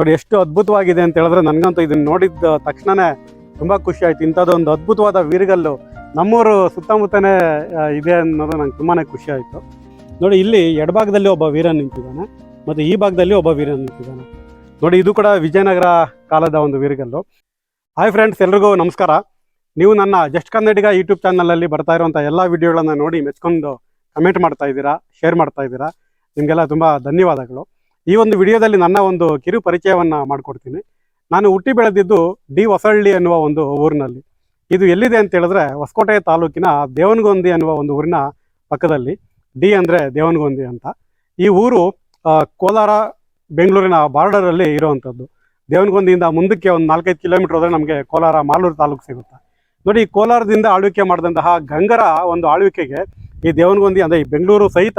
ನೋಡಿ, ಎಷ್ಟು ಅದ್ಭುತವಾಗಿದೆ ಅಂತ ಹೇಳಿದ್ರೆ ನನಗಂತೂ ಇದನ್ನ ನೋಡಿದ ತಕ್ಷಣನೇ ತುಂಬ ಖುಷಿ ಆಯ್ತು. ಇಂಥದ್ದೊಂದು ಅದ್ಭುತವಾದ ವೀರಗಲ್ಲು ನಮ್ಮೂರು ಸುತ್ತಮುತ್ತನೇ ಇದೆ ಅನ್ನೋದು ನಂಗೆ ತುಂಬಾ ಖುಷಿ ಆಯಿತು. ನೋಡಿ, ಇಲ್ಲಿ ಎಡಭಾಗದಲ್ಲಿ ಒಬ್ಬ ವೀರ ನಿಂತಿದ್ದಾನೆ, ಮತ್ತು ಈ ಭಾಗದಲ್ಲಿ ಒಬ್ಬ ವೀರ ನಿಂತಿದ್ದಾನೆ. ನೋಡಿ, ಇದು ಕೂಡ ವಿಜಯನಗರ ಕಾಲದ ಒಂದು ವೀರಗಲ್ಲು. ಹಾಯ್ ಫ್ರೆಂಡ್ಸ್ ಎಲ್ರಿಗೂ ನಮಸ್ಕಾರ. ನೀವು ನನ್ನ ಜಸ್ಟ್ ಕನ್ನಡಿಗ ಯೂಟ್ಯೂಬ್ ಚಾನಲಲ್ಲಿ ಬರ್ತಾ ಇರುವಂಥ ಎಲ್ಲ ವಿಡಿಯೋಗಳನ್ನ ನೋಡಿ ಮೆಚ್ಕೊಂಡು ಕಮೆಂಟ್ ಮಾಡ್ತಾ ಇದ್ದೀರಾ ಶೇರ್ ಮಾಡ್ತಾ ಇದ್ದೀರಾ, ನಿಮಗೆಲ್ಲ ತುಂಬ ಧನ್ಯವಾದಗಳು. ಈ ಒಂದು ವಿಡಿಯೋದಲ್ಲಿ ನನ್ನ ಒಂದು ಕಿರು ಪರಿಚಯವನ್ನು ಮಾಡಿಕೊಡ್ತೀನಿ. ನಾನು ಹುಟ್ಟಿ ಬೆಳೆದಿದ್ದು ಡಿ ಹೊಸಳ್ಳಿ ಅನ್ನುವ ಒಂದು ಊರಿನಲ್ಲಿ. ಇದು ಎಲ್ಲಿದೆ ಅಂತ ಹೇಳಿದ್ರೆ ಹೊಸಕೋಟೆ ತಾಲೂಕಿನ ದೇವನಗೊಂದಿ ಅನ್ನುವ ಒಂದು ಊರಿನ ಪಕ್ಕದಲ್ಲಿ. ಡಿ ಅಂದರೆ ದೇವನಗೊಂದಿ ಅಂತ. ಈ ಊರು ಕೋಲಾರ, ಬೆಂಗಳೂರಿನ ಬಾರ್ಡರಲ್ಲಿ ಇರುವಂಥದ್ದು. ದೇವನಗೊಂದಿಯಿಂದ ಮುಂದಕ್ಕೆ ಒಂದು ನಾಲ್ಕೈದು ಕಿಲೋಮೀಟರ್ ಹೋದರೆ ನಮಗೆ ಕೋಲಾರ ಮಾಲೂರು ತಾಲೂಕು ಸಿಗುತ್ತೆ. ನೋಡಿ, ಕೋಲಾರದಿಂದ ಆಳ್ವಿಕೆ ಮಾಡಿದಂತಹ ಗಂಗರ ಒಂದು ಆಳ್ವಿಕೆಗೆ ಈ ದೇವನಗೊಂದಿ ಅಂದರೆ ಈ ಬೆಂಗಳೂರು ಸಹಿತ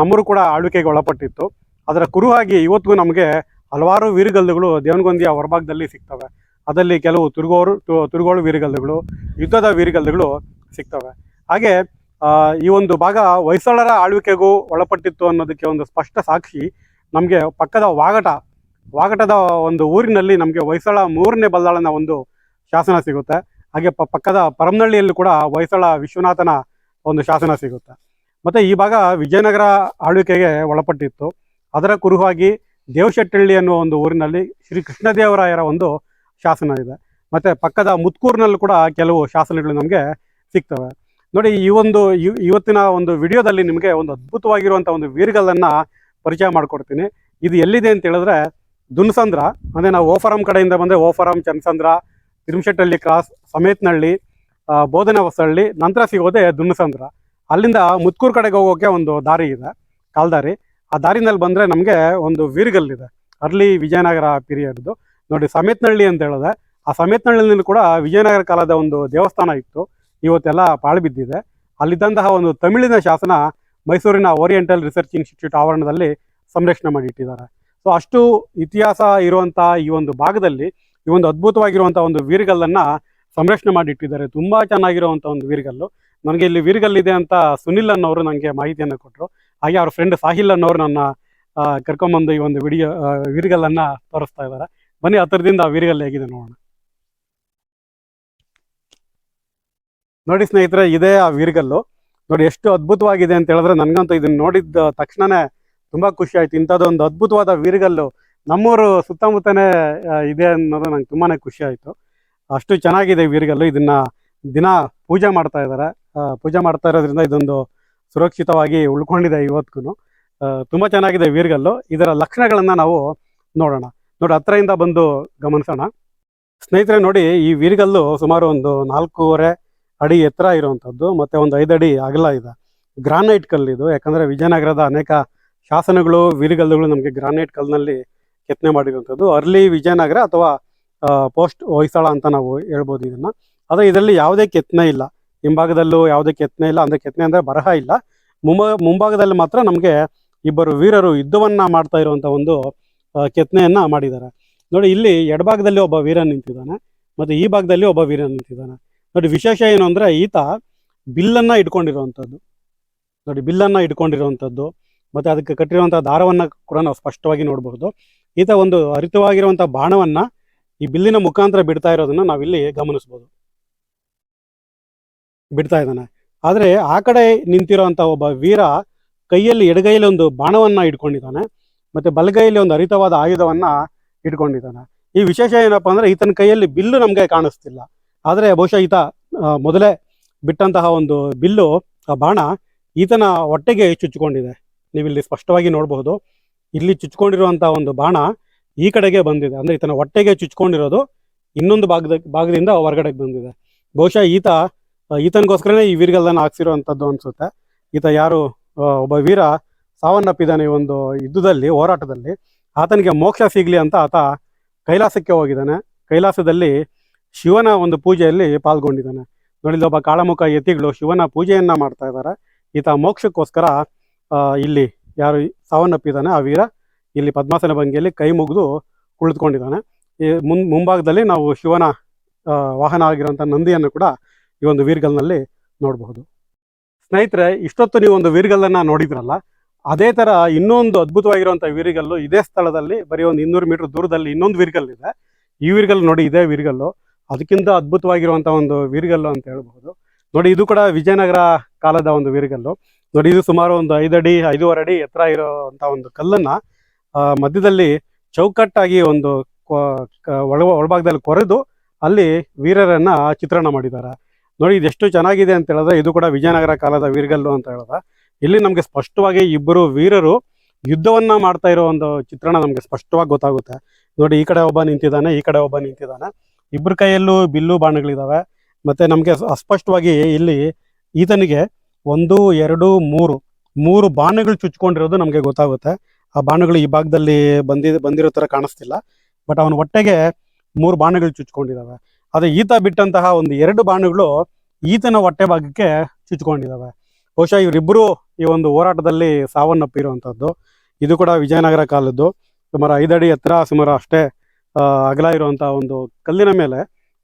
ನಮ್ಮೂರು ಕೂಡ ಆಳ್ವಿಕೆಗೆ ಒಳಪಟ್ಟಿತ್ತು. ಅದರ ಕುರುಹಾಗಿ ಇವತ್ತಿಗೂ ನಮಗೆ ಹಲವಾರು ವೀರಗಲ್ಲುಗಳು ದೇವನಗೊಂದಿಯ ಹೊರಭಾಗದಲ್ಲಿ ಸಿಗ್ತವೆ. ಅದರಲ್ಲಿ ಕೆಲವು ತುರುಗೋರು ತುರುಗೋಳು ವೀರಗಲ್ಲುಗಳು ಯುದ್ಧದ ವೀರಗಲ್ಲುಗಳು ಸಿಗ್ತವೆ. ಹಾಗೆ ಈ ಒಂದು ಭಾಗ ಹೊಯ್ಸಳರ ಆಳ್ವಿಕೆಗೂ ಒಳಪಟ್ಟಿತ್ತು ಅನ್ನೋದಕ್ಕೆ ಒಂದು ಸ್ಪಷ್ಟ ಸಾಕ್ಷಿ ನಮಗೆ ಪಕ್ಕದ ವಾಗಟ ವಾಗಟದ ಒಂದು ಊರಿನಲ್ಲಿ ನಮಗೆ ಹೊಯ್ಸಳ ಮೂರನೇ ಬಲ್ಲಾಳನ ಒಂದು ಶಾಸನ ಸಿಗುತ್ತೆ. ಹಾಗೆ ಪಕ್ಕದ ಪರಮನಹಳ್ಳಿಯಲ್ಲೂ ಕೂಡ ಹೊಯ್ಸಳ ವಿಶ್ವನಾಥನ ಒಂದು ಶಾಸನ ಸಿಗುತ್ತೆ. ಮತ್ತು ಈ ಭಾಗ ವಿಜಯನಗರ ಆಳ್ವಿಕೆಗೆ ಒಳಪಟ್ಟಿತ್ತು. ಅದರ ಕುರುಹಾಗಿ ದೇವಶೆಟ್ಟಳ್ಳಿ ಅನ್ನುವ ಒಂದು ಊರಿನಲ್ಲಿ ಶ್ರೀ ಕೃಷ್ಣದೇವರಾಯರ ಒಂದು ಶಾಸನ ಇದೆ. ಮತ್ತು ಪಕ್ಕದ ಮುತ್ಕೂರಿನಲ್ಲೂ ಕೂಡ ಕೆಲವು ಶಾಸನಗಳು ನಮಗೆ ಸಿಗ್ತವೆ. ನೋಡಿ, ಈ ಒಂದು ಇವ್- ಇವತ್ತಿನ ಒಂದು ವಿಡಿಯೋದಲ್ಲಿ ನಿಮಗೆ ಒಂದು ಅದ್ಭುತವಾಗಿರುವಂಥ ಒಂದು ವೀರ್ಗಲ್ಲನ್ನ ಪರಿಚಯ ಮಾಡಿಕೊಡ್ತೀನಿ. ಇದು ಎಲ್ಲಿದೆ ಅಂತ ಹೇಳಿದ್ರೆ, ದುನ್ಸಂದ್ರ, ಅಂದರೆ ನಾವು ಓಫರಂ ಕಡೆಯಿಂದ ಬಂದರೆ ಓಫರಂ, ಚನ್ಸಂದ್ರ, ತಿರುಮಶೆಟ್ಟಳ್ಳಿ ಕ್ರಾಸ್ ಸಮೇತನಹಳ್ಳಿ ಬೋಧನೆ ಹೊಸಹಳ್ಳಿ ನಂತರ ಸಿಗೋದೆ ದುನ್ಸಂದ್ರ. ಅಲ್ಲಿಂದ ಮುತ್ಕೂರು ಕಡೆಗೆ ಹೋಗೋಕೆ ಒಂದು ದಾರಿ ಇದೆ, ಕಾಲ್ದಾರಿ. ಆ ದಾರಿನಲ್ಲಿ ಬಂದರೆ ನಮಗೆ ಒಂದು ವೀರ್ಗಲ್ ಇದೆ ಅರ್ಲಿ ವಿಜಯನಗರ ಪೀರಿಯಡ್ದು ನೋಡಿ ಸಮೇತನಹಳ್ಳಿ ಅಂತ ಹೇಳಿದೆ. ಆ ಸಮೇತನಹಳ್ಳಿನಲ್ಲಿ ಕೂಡ ವಿಜಯನಗರ ಕಾಲದ ಒಂದು ದೇವಸ್ಥಾನ ಇತ್ತು. ಇವತ್ತೆಲ್ಲ ಪಾಳು ಬಿದ್ದಿದೆ ಅಲ್ಲಿದ್ದಂತಹ ಒಂದು ತಮಿಳಿನ ಶಾಸನ ಮೈಸೂರಿನ ಓರಿಯೆಂಟಲ್ ರಿಸರ್ಚ್ ಇನ್ಸ್ಟಿಟ್ಯೂಟ್ ಆವರಣದಲ್ಲಿ ಸಂರಕ್ಷಣೆ ಮಾಡಿ ಇಟ್ಟಿದ್ದಾರೆ. ಸೊ ಅಷ್ಟು ಇತಿಹಾಸ ಇರುವಂಥ ಈ ಒಂದು ಭಾಗದಲ್ಲಿ, ಈ ಒಂದು ಅದ್ಭುತವಾಗಿರುವಂಥ ಒಂದು ವೀರ್ಗಲ್ಲನ್ನು ಸಂರಕ್ಷಣೆ ಮಾಡಿಟ್ಟಿದ್ದಾರೆ ತುಂಬ ಚೆನ್ನಾಗಿರುವಂಥ ಒಂದು ವೀರ್ಗಲ್ಲು. ನನಗೆ ಇಲ್ಲಿ ವೀರ್ಗಲ್ ಇದೆ ಅಂತ ಸುನಿಲ್ ಅನ್ನೋರು ನನಗೆ ಮಾಹಿತಿಯನ್ನು ಕೊಟ್ಟರು ಹಾಗೆ ಅವ್ರ ಫ್ರೆಂಡ್ ಸಾಹಿಲ್ ಅನ್ನೋರು ನನ್ನ ಕರ್ಕೊಂಬಂದು ಈ ಒಂದು ವಿಡಿಯೋ ವೀರ್ಗಲ್ಲನ್ನು ತೋರಿಸ್ತಾ ಇದ್ದಾರೆ. ಬನ್ನಿ ಹತ್ತಿರದಿಂದ ಆ ವೀರ್ಗಲ್ ಹೇಗಿದೆ ನೋಡೋಣ. ನೋಡಿ ಸ್ನೇಹಿತರೆ, ಇದೇ ಆ ವೀರ್ಗಲ್ಲು. ನೋಡಿ ಎಷ್ಟು ಅದ್ಭುತವಾಗಿದೆ ಅಂತ ಹೇಳಿದ್ರೆ ನನಗಂತೂ ಇದನ್ನ ನೋಡಿದ ತಕ್ಷಣನೇ ತುಂಬಾ ಖುಷಿ ಆಯ್ತು. ಇಂಥದ್ದೊಂದು ಅದ್ಭುತವಾದ ವೀರ್ಗಲ್ಲು ನಮ್ಮೂರು ಸುತ್ತಮುತ್ತನೇ ಇದೆ ಅನ್ನೋದು ನಂಗೆ ತುಂಬಾನೇ ಖುಷಿ ಆಯ್ತು. ಅಷ್ಟು ಚೆನ್ನಾಗಿದೆ ವೀರ್ಗಲ್ಲು. ಇದನ್ನ ದಿನ ಪೂಜೆ ಮಾಡ್ತಾ ಇದ್ದಾರೆ. ಪೂಜೆ ಮಾಡ್ತಾ ಇರೋದ್ರಿಂದ ಇದೊಂದು ಸುರಕ್ಷಿತವಾಗಿ ಉಳ್ಕೊಂಡಿದೆ ಇವತ್ತಿಗೂ ತುಂಬ ಚೆನ್ನಾಗಿದೆ ವೀರ್ಗಲ್ಲು. ಇದರ ಲಕ್ಷಣಗಳನ್ನು ನಾವು ನೋಡೋಣ. ನೋಡಿ ಹತ್ರದಿಂದ ಬಂದು ಗಮನಿಸೋಣ. ಸ್ನೇಹಿತರೆ, ನೋಡಿ, ಈ ವೀರ್ಗಲ್ಲು ಸುಮಾರು ಒಂದು ನಾಲ್ಕೂವರೆ ಅಡಿ ಎತ್ತರ ಇರುವಂಥದ್ದು, ಮತ್ತೆ ಒಂದು ಐದು ಅಡಿ ಅಗಲ ಇದೆ. ಗ್ರಾನೈಟ್ ಕಲ್ಲು ಇದು. ಯಾಕಂದರೆ ವಿಜಯನಗರದ ಅನೇಕ ಶಾಸನಗಳು, ವೀರಗಲ್ಲುಗಳು ನಮಗೆ ಗ್ರಾನೈಟ್ ಕಲ್ಲಿನಲ್ಲಿ ಕೆತ್ತನೆ ಮಾಡಿರುವಂಥದ್ದು. ಅರ್ಲಿ ವಿಜಯನಗರ ಅಥವಾ ಪೋಸ್ಟ್ ಹೊಯ್ಸಳ ಅಂತ ನಾವು ಹೇಳ್ಬೋದು ಇದನ್ನ. ಆದರೆ, ಇದರಲ್ಲಿ ಯಾವುದೇ ಕೆತ್ತನೆ ಇಲ್ಲ. ಹಿಂಭಾಗದಲ್ಲೂ ಯಾವುದೇ ಕೆತ್ತನೆ ಇಲ್ಲ, ಅಂದರೆ ಕೆತ್ತನೆ ಅಂದರೆ ಬರಹ ಇಲ್ಲ. ಮುಂಬ, ಮುಂಭಾಗದಲ್ಲಿ ಮಾತ್ರ ನಮಗೆ ಇಬ್ಬರು ವೀರರು ಯುದ್ಧವನ್ನು ಮಾಡ್ತಾ ಇರುವಂಥ ಒಂದು ಕೆತ್ತನೆಯನ್ನು ಮಾಡಿದ್ದಾರೆ. ನೋಡಿ, ಇಲ್ಲಿ ಎಡಭಾಗದಲ್ಲಿ ಒಬ್ಬ ವೀರ ನಿಂತಿದ್ದಾನೆ, ಮತ್ತು ಈ ಭಾಗದಲ್ಲಿ ಒಬ್ಬ ವೀರ ನಿಂತಿದ್ದಾನೆ. ನೋಡಿ, ವಿಶೇಷ ಏನು ಅಂದರೆ ಈತ ಬಿಲ್ಲನ್ನು ಇಟ್ಕೊಂಡಿರುವಂಥದ್ದು ನೋಡಿ, ಬಿಲ್ಲನ್ನು ಇಟ್ಕೊಂಡಿರುವಂಥದ್ದು ಮತ್ತು ಅದಕ್ಕೆ ಕಟ್ಟಿರುವಂಥ ದಾರವನ್ನು ಕೂಡ ನಾವು ಸ್ಪಷ್ಟವಾಗಿ ನೋಡಬಹುದು ಈತ ಒಂದು ಹರಿತವಾಗಿರುವಂಥ ಬಾಣವನ್ನು ಈ ಬಿಲ್ಲಿನ ಮುಖಾಂತರ ಬಿಡ್ತಾ ಇರೋದನ್ನು ನಾವಿಲ್ಲಿ ಗಮನಿಸಬಹುದು ಬಿಡ್ತಾ ಇದ್ದಾನೆ. ಆದರೆ ಆ ಕಡೆ ನಿಂತಿರುವಂತ ಒಬ್ಬ ವೀರ ಕೈಯಲ್ಲಿ ಎಡಗೈಯಲ್ಲಿ ಒಂದು ಬಾಣವನ್ನ ಇಟ್ಕೊಂಡಿದ್ದಾನೆ ಮತ್ತೆ ಬಲಗೈಯಲ್ಲಿ ಒಂದು ಹರಿತವಾದ ಆಯುಧವನ್ನ ಇಟ್ಕೊಂಡಿದ್ದಾನೆ ಈ ವಿಶೇಷ ಏನಪ್ಪಾ ಅಂದ್ರೆ ಈತನ ಕೈಯಲ್ಲಿ ಬಿಲ್ಲು ನಮಗೆ ಕಾಣಿಸ್ತಿಲ್ಲ. ಆದರೆ ಬಹುಶಃ ಈತ ಮೊದಲೇ ಬಿಟ್ಟಂತಹ ಒಂದು ಬಿಲ್ಲು, ಆ ಬಾಣ ಈತನ ಹೊಟ್ಟೆಗೆ ಚುಚ್ಚಿಕೊಂಡಿದೆ. ನೀವಿಲ್ಲಿ ಸ್ಪಷ್ಟವಾಗಿ ನೋಡಬಹುದು. ಇಲ್ಲಿ ಚುಚ್ಕೊಂಡಿರುವಂತಹ ಒಂದು ಬಾಣ ಈ ಕಡೆಗೆ ಬಂದಿದೆ. ಅಂದ್ರೆ ಈತನ ಹೊಟ್ಟೆಗೆ ಚುಚ್ಕೊಂಡಿರೋದು ಇನ್ನೊಂದು ಭಾಗದ, ಭಾಗದಿಂದ ಹೊರಗಡೆಗೆ ಬಂದಿದೆ. ಬಹುಶಃ ಈತ ಈತನಿಗೋಸ್ಕರನೇ ಈ ವೀರ್ಗಲ್ಲನ್ನು ಹಾಕ್ಸಿರುವಂಥದ್ದು ಅನಿಸುತ್ತೆ. ಈತ ಯಾರು ಒಬ್ಬ ವೀರ ಸಾವನ್ನಪ್ಪಿದ್ದಾನೆ ಈ ಒಂದು ಯುದ್ಧದಲ್ಲಿ, ಹೋರಾಟದಲ್ಲಿ. ಆತನಿಗೆ ಮೋಕ್ಷ ಸಿಗಲಿ ಅಂತ ಆತ ಕೈಲಾಸಕ್ಕೆ ಹೋಗಿದ್ದಾನೆ. ಕೈಲಾಸದಲ್ಲಿ ಶಿವನ ಒಂದು ಪೂಜೆಯಲ್ಲಿ ಪಾಲ್ಗೊಂಡಿದ್ದಾನೆ. ನೋಡಿದ ಒಬ್ಬ ಕಾಳಮುಖ ಯತಿಗಳು ಶಿವನ ಪೂಜೆಯನ್ನು ಮಾಡ್ತಾ ಇದ್ದಾರೆ. ಈತ ಮೋಕ್ಷಕ್ಕೋಸ್ಕರ ಇಲ್ಲಿ ಯಾರು ಸಾವನ್ನಪ್ಪಿದ್ದಾನೆ, ಆ ವೀರ ಇಲ್ಲಿ ಪದ್ಮಾಸನ ಭಂಗಿಯಲ್ಲಿ ಕೈ ಮುಗಿದು ಕುಳಿತುಕೊಂಡಿದ್ದಾನೆ. ಈ ಮುಂಭಾಗದಲ್ಲಿ ನಾವು ಶಿವನ ವಾಹನ ಆಗಿರುವಂಥ ನಂದಿಯನ್ನು ಕೂಡ ಈ ಒಂದು ವೀರ್ಗಲ್ನಲ್ಲಿ ನೋಡಬಹುದು. ಸ್ನೇಹಿತರೆ, ಇಷ್ಟೊತ್ತು ನೀವು ಒಂದು ವೀರ್ಗಲ್ಲನ್ನು ನೋಡಿದ್ರಲ್ಲ, ಅದೇ ತರ ಇನ್ನೊಂದು ಅದ್ಭುತವಾಗಿರುವಂಥ ವೀರ್ಗಲ್ಲು ಇದೇ ಸ್ಥಳದಲ್ಲಿ, ಬರೀ ಒಂದು ಇನ್ನೂರು ಮೀಟರ್ ದೂರದಲ್ಲಿ ಇನ್ನೊಂದು ವೀರ್ಗಲ್ ಇದೆ ಈ ವೀರ್ಗಲ್ ನೋಡಿ ಇದೇ ವೀರ್ಗಲ್ಲು. ಅದಕ್ಕಿಂತ ಅದ್ಭುತವಾಗಿರುವಂತ ಒಂದು ವೀರ್ಗಲ್ಲು ಅಂತ ಹೇಳ್ಬಹುದು. ನೋಡಿ, ಇದು ಕೂಡ ವಿಜಯನಗರ ಕಾಲದ ಒಂದು ವೀರ್ಗಲ್ಲು. ನೋಡಿ, ಇದು ಸುಮಾರು ಒಂದು ಐದಡಿ ಐದೂವರೆ ಅಡಿ ಎತ್ತರ ಇರುವಂತ ಒಂದು ಕಲ್ಲನ್ನ ಮಧ್ಯದಲ್ಲಿ ಚೌಕಟ್ಟಾಗಿ ಒಂದು ಒಳ ಒಳಭಾಗದಲ್ಲಿ ಕೊರೆದು ಅಲ್ಲಿ ವೀರರನ್ನ ಚಿತ್ರಣ ಮಾಡಿದ್ದಾರೆ. ನೋಡಿ, ಇದೆಷ್ಟು ಚೆನ್ನಾಗಿದೆ ಅಂತ ಹೇಳಿದ್ರೆ, ಇದು ಕೂಡ ವಿಜಯನಗರ ಕಾಲದ ವೀರಗಲ್ಲು ಅಂತ ಹೇಳಿದ್ರೆ ಇಲ್ಲಿ ನಮಗೆ ಸ್ಪಷ್ಟವಾಗಿ ಇಬ್ಬರು ವೀರರು ಯುದ್ಧವನ್ನ ಮಾಡ್ತಾ ಇರೋ ಒಂದು ಚಿತ್ರಣ ನಮಗೆ ಸ್ಪಷ್ಟವಾಗಿ ಗೊತ್ತಾಗುತ್ತೆ. ನೋಡಿ, ಈ ಕಡೆ ಒಬ್ಬ ನಿಂತಿದ್ದಾನೆ, ಈ ಕಡೆ ಒಬ್ಬ ನಿಂತಿದ್ದಾನೆ. ಇಬ್ಬರ ಕೈಯಲ್ಲೂ ಬಿಲ್ಲು ಬಾಣಗಳಿದಾವೆ. ಮತ್ತೆ ನಮಗೆ ಅಸ್ಪಷ್ಟವಾಗಿ ಇಲ್ಲಿ ಈತನಿಗೆ ಒಂದು, ಎರಡು, ಮೂರು ಮೂರು ಬಾಣಗಳು ಚುಚ್ಕೊಂಡಿರೋದು ನಮಗೆ ಗೊತ್ತಾಗುತ್ತೆ. ಆ ಬಾಣಗಳು ಈ ಭಾಗದಲ್ಲಿ ಬಂದಿ, ಬಂದಿರೋ ತರ ಕಾಣಿಸ್ತಿಲ್ಲ. ಬಟ್ ಅವನ ಹೊಟ್ಟೆಗೆ ಮೂರು ಬಾಣಗಳು ಚುಚ್ಕೊಂಡಿದಾವೆ. ಅದೇ ಈತ ಬಿಟ್ಟಂತಹ ಒಂದು ಎರಡು ಬಾಣುಗಳು ಈತನ ಹೊಟ್ಟೆ ಭಾಗಕ್ಕೆ ಚುಚ್ಕೊಂಡಿದ್ದಾವೆ. ಬಹುಶಃ ಇವರಿಬ್ಬರು ಈ ಒಂದು ಹೋರಾಟದಲ್ಲಿ ಸಾವನ್ನಪ್ಪಿರುವಂಥದ್ದು. ಇದು ಕೂಡ ವಿಜಯನಗರ ಕಾಲದ್ದು. ಸುಮಾರು ಐದಡಿ ಎತ್ತರ, ಸುಮಾರು ಅಷ್ಟೇ ಅಗಲ ಇರುವಂತ ಒಂದು ಕಲ್ಲಿನ ಮೇಲೆ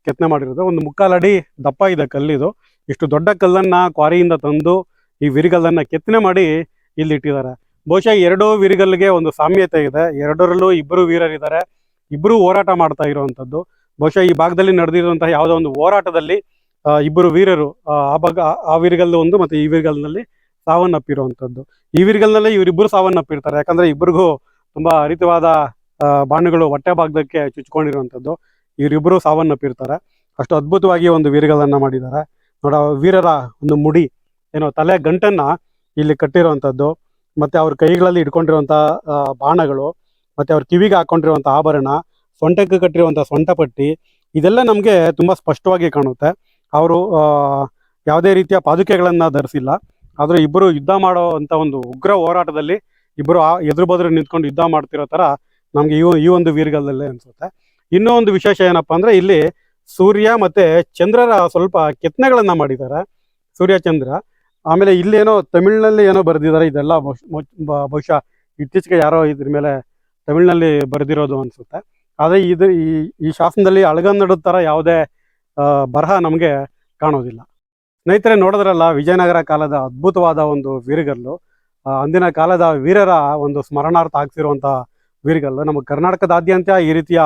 ಕೆತ್ತನೆ ಮಾಡಿರೋದು. ಒಂದು ಮುಕ್ಕಾಲು ಅಡಿ ದಪ್ಪ ಇದೆ ಕಲ್ಲಿದು. ಇಷ್ಟು ದೊಡ್ಡ ಕಲ್ಲನ್ನ ಕ್ವಾರಿಯಿಂದ ತಂದು ಈ ವಿರಿಗಲ್ಲನ್ನ ಕೆತ್ತನೆ ಮಾಡಿ ಇಲ್ಲಿ ಇಟ್ಟಿದ್ದಾರೆ. ಬಹುಶಃ ಎರಡೂ ವಿರಿಗಲ್ಗೆ ಒಂದು ಸಾಮ್ಯತೆ ಇದೆ. ಎರಡರಲ್ಲೂ ಇಬ್ಬರು ವೀರರಿದ್ದಾರೆ. ಇಬ್ಬರು ಹೋರಾಟ ಮಾಡ್ತಾ ಇರುವಂತದ್ದು ಬಹುಶಃ ಈ ಭಾಗದಲ್ಲಿ ನಡೆದಿರುವಂತಹ ಯಾವುದೋ ಒಂದು ಹೋರಾಟದಲ್ಲಿ ಇಬ್ಬರು ವೀರರು ಆ, ಭಾಗ ಆ- ವೀರ್ಗಲ್ಲು ಒಂದು ಮತ್ತೆ ಈ ವೀರಗಲ್ನಲ್ಲಿ ಸಾವನ್ನಪ್ಪಿರುವಂಥದ್ದು ಈ ವೀರಗಲ್ನಲ್ಲಿ ಇವರಿಬ್ಬರು ಸಾವನ್ನಪ್ಪಿರ್ತಾರೆ. ಯಾಕಂದ್ರೆ ಇಬ್ಬರಿಗೂ ತುಂಬಾ ಅರಿತವಾದ ಬಾಣಗಳು ಹೊಟ್ಟೆ ಭಾಗದಕ್ಕೆ ಚುಚ್ಕೊಂಡಿರುವಂಥದ್ದು ಇವರಿಬ್ಬರು ಸಾವನ್ನಪ್ಪಿರ್ತಾರೆ. ಅಷ್ಟು ಅದ್ಭುತವಾಗಿ ಒಂದು ವೀರಗಳನ್ನ ಮಾಡಿದ್ದಾರೆ. ನೋಡ ವೀರರ ಒಂದು ಮುಡಿ ಏನೋ ತಲೆ ಗಂಟನ್ನ ಇಲ್ಲಿ ಕಟ್ಟಿರುವಂಥದ್ದು ಮತ್ತೆ ಅವ್ರ ಕೈಗಳಲ್ಲಿ ಇಟ್ಕೊಂಡಿರುವಂತಹ ಬಾಣಗಳು ಮತ್ತೆ ಅವ್ರ ಕಿವಿಗೆ ಹಾಕೊಂಡಿರುವಂತಹ ಆಭರಣ ಸೊಂಟಕ್ಕೆ ಕಟ್ಟಿರುವಂಥ ಸೊಂಟ ಪಟ್ಟಿ, ಇದೆಲ್ಲ ನಮಗೆ ತುಂಬಾ ಸ್ಪಷ್ಟವಾಗಿ ಕಾಣುತ್ತೆ. ಅವರು ಯಾವುದೇ ರೀತಿಯ ಪಾದುಕೆಗಳನ್ನು ಧರಿಸಿಲ್ಲ. ಆದರೆ ಇಬ್ಬರು ಯುದ್ಧ ಮಾಡೋ ಒಂದು ಉಗ್ರ ಹೋರಾಟದಲ್ಲಿ ಇಬ್ಬರು ಆ, ಎದುರು ಬದುರು ನಿಂತ್ಕೊಂಡು ಯುದ್ಧ ಮಾಡ್ತಿರೋ ತರ ನಮಗೆ ಈ ಈ ಒಂದು ವೀರ್ಗಲ್ಲೇ ಅನಿಸುತ್ತೆ. ಇನ್ನೂ ಒಂದು ವಿಶೇಷ ಏನಪ್ಪಾ ಅಂದ್ರೆ ಇಲ್ಲಿ ಸೂರ್ಯ ಮತ್ತೆ ಚಂದ್ರರ ಸ್ವಲ್ಪ ಕೆತ್ತನೆಗಳನ್ನು ಮಾಡಿದ್ದಾರೆ. ಸೂರ್ಯ, ಚಂದ್ರ. ಆಮೇಲೆ ಇಲ್ಲೇನೋ ತಮಿಳ್ನಲ್ಲಿ ಏನೋ ಬರೆದಿದ್ದಾರೆ, ಇದೆಲ್ಲ ಬಹುಶಃ ಇತ್ತೀಚೆಗೆ ಯಾರೋ ಇದ್ರ ಮೇಲೆ ತಮಿಳ್ನಲ್ಲಿ ಬರೆದಿರೋದು ಅನ್ಸುತ್ತೆ. ಆದ್ರೆ ಇದು ಈ ಈ ಶಾಸನದಲ್ಲಿ ಅಳಗನ್ನಡದ ತರ ಯಾವುದೇ ಬರಹ ನಮಗೆ ಕಾಣೋದಿಲ್ಲ. ಸ್ನೇಹಿತರೆ, ನೋಡಿದ್ರಲ್ಲ, ವಿಜಯನಗರ ಕಾಲದ ಅದ್ಭುತವಾದ ಒಂದು ವೀರಗಲ್ಲು. ಅಂದಿನ ಕಾಲದ ವೀರರ ಒಂದು ಸ್ಮರಣಾರ್ಥ ಆಗ್ತಿರುವಂತಹ ವೀರಗಲ್ಲು. ನಮ್ಮ ಕರ್ನಾಟಕದಾದ್ಯಂತ ಈ ರೀತಿಯ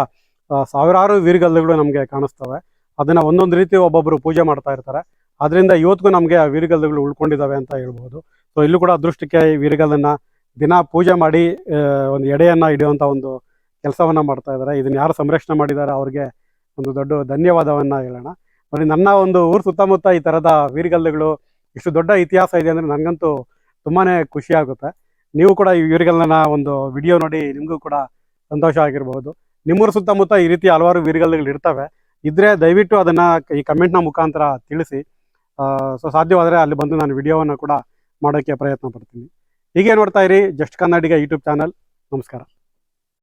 ಸಾವಿರಾರು ವೀರಗಲ್ಲುಗಳು ನಮಗೆ ಕಾಣಿಸ್ತವೆ. ಅದನ್ನ ಒಂದೊಂದು ರೀತಿ ಒಬ್ಬೊಬ್ಬರು ಪೂಜೆ ಮಾಡ್ತಾ ಇರ್ತಾರೆ. ಅದರಿಂದ ಇವತ್ತಿಗೂ ನಮಗೆ ಆ ವೀರಗಲ್ಲುಗಳು ಉಳ್ಕೊಂಡಿದ್ದಾವೆ ಅಂತ ಹೇಳ್ಬೋದು. ಸೊ, ಇಲ್ಲೂ ಕೂಡ ಅದೃಷ್ಟಕ್ಕೆ ಈ ವೀರಗಲ್ಲನ್ನ ದಿನ ಪೂಜೆ ಮಾಡಿ ಒಂದು ಎಡೆಯನ್ನ ಹಿಡಿಯುವಂತ ಒಂದು ಕೆಲಸವನ್ನ ಮಾಡ್ತಾ ಇದ್ದಾರೆ ಇದನ್ನು ಯಾರು ಸಂರಕ್ಷಣೆ ಮಾಡಿದ್ದಾರೆ ಅವ್ರಿಗೆ ಒಂದು ದೊಡ್ಡ ಧನ್ಯವಾದವನ್ನು ಹೇಳೋಣ. ಬರೀ ನನ್ನ ಒಂದು ಊರು ಸುತ್ತಮುತ್ತ ಈ ಥರದ ವೀರಗಲ್ಲುಗಳು ಇಷ್ಟು ದೊಡ್ಡ ಇತಿಹಾಸ ಇದೆ ಅಂದರೆ ನನಗಂತೂ ತುಂಬಾ ಖುಷಿ ಆಗುತ್ತೆ. ನೀವು ಕೂಡ ಈ ವೀರಗಲ್ಲನ ಒಂದು ವಿಡಿಯೋ ನೋಡಿ ನಿಮಗೂ ಕೂಡ ಸಂತೋಷ ಆಗಿರಬಹುದು. ನಿಮ್ಮೂರು ಸುತ್ತಮುತ್ತ ಈ ರೀತಿ ಹಲವಾರು ವೀರಗಲ್ಲುಗಳು ಇರ್ತವೆ. ಇದ್ರೆ ದಯವಿಟ್ಟು ಅದನ್ನು ಈ ಕಮೆಂಟ್ನ ಮುಖಾಂತರ ತಿಳಿಸಿ. ಸೊ ಸಾಧ್ಯವಾದರೆ ಅಲ್ಲಿ ಬಂದು ನಾನು ವಿಡಿಯೋವನ್ನು ಕೂಡ ಮಾಡೋಕ್ಕೆ ಪ್ರಯತ್ನ ಪಡ್ತೀನಿ. ಹೀಗೆ ನೋಡ್ತಾ ಇರಿ ಜಸ್ಟ್ ಕನ್ನಡಿಗ ಯೂಟ್ಯೂಬ್ ಚಾನಲ್. ನಮಸ್ಕಾರ.